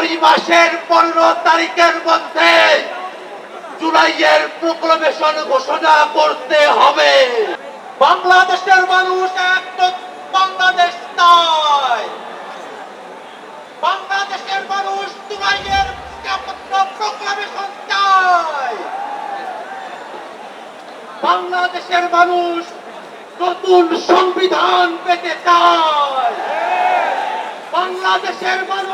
জানুয়ারি মাসের পনেরো তারিখের মধ্যে জুলাইয়ের প্রোক্লামেশন ঘোষণা করতে হবে। বাংলাদেশের মানুষ বাংলাদেশ নয়। বাংলাদেশের মানুষ জুলাইয়ের প্রোক্লামেশন চায়। বাংলাদেশের মানুষ নতুন সংবিধান পেতে চায়। বাংলাদেশের মানুষ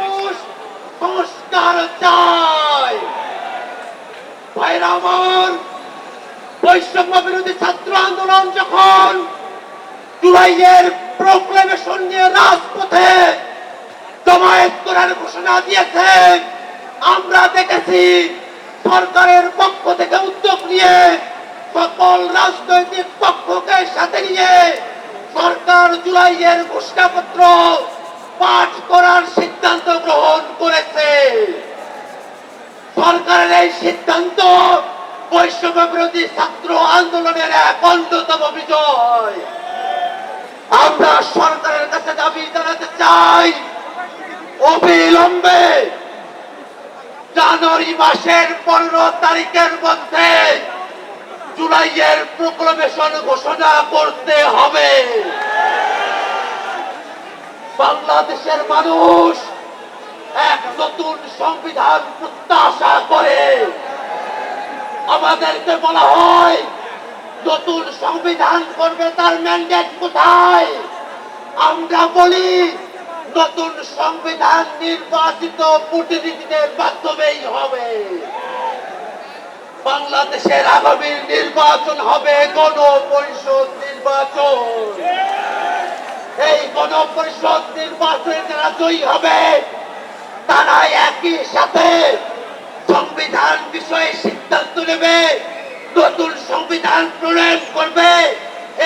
সংস্কার চায় ভাইরা আমার বৈষম্য বিরোধী ছাত্র আন্দোলন যখন জুলাইয়ের প্রোক্লেমেশন নিয়ে রাজপথে জমায়েত করার ঘোষণা দিয়েছে, আমরা দেখেছি সরকারের পক্ষ থেকে উদ্যোগ নিয়ে সকল রাজনৈতিক পক্ষকে সাথে নিয়ে সরকার জুলাইয়ের ঘোষণাপত্র পাঠ করার সিদ্ধান্ত গ্রহণ করেছে। সরকারের এই সিদ্ধান্ত বৈষম্য বিরোধী ছাত্র আন্দোলনের এক অন্যতম বিজয়। আমরা সরকারের কাছে দাবি জানাতে চাই, অবিলম্বে জানুয়ারি মাসের পনেরো তারিখের মধ্যে জুলাইয়ের প্রোক্লামেশন ঘোষণা করতে হবে। বাংলাদেশের মানুষ এক নতুন সংবিধান প্রত্যাশা করে আমাদেরকে বলা হয়, নতুন সংবিধান করবে তার ম্যান্ডেট কোথায়? আমরা বলি, নতুন সংবিধান নির্বাচিত প্রতিনিধিদের মাধ্যমেই হবে। বাংলাদেশের আগামী নির্বাচন হবে গণপরিষদ। নির্বাচন এই গণপরিষদ নির্বাচনে যারা জয়ী হবে তারা একই সাথে সংবিধান বিষয়ে সিদ্ধান্ত নেবে, নতুন সংবিধান প্রণয়ন করবে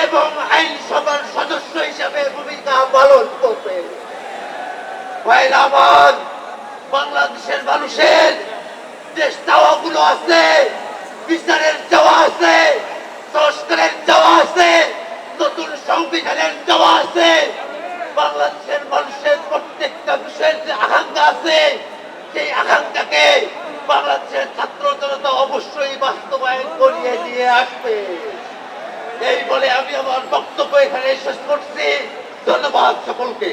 এবং আইনসভার সদস্য হিসাবে ভূমিকা পালন করবে। আমার বাংলাদেশের মানুষের যে চাওয়াগুলো আছে, বিচারের চাওয়া আছে সংস্কারের চাওয়া আছে নতুন সংবিধানের চাওয়া আছে বাংলাদেশের মানুষের প্রত্যেকটা বিষয়ের যে আকাঙ্ক্ষা আছে, সেই আকাঙ্ক্ষাকে বাংলাদেশের ছাত্র জনতা অবশ্যই বাস্তবায়ন করিয়ে দিয়ে আসবে। এই বলে আমি আমার বক্তব্য এখানে শেষ করছি। ধন্যবাদ সকলকে।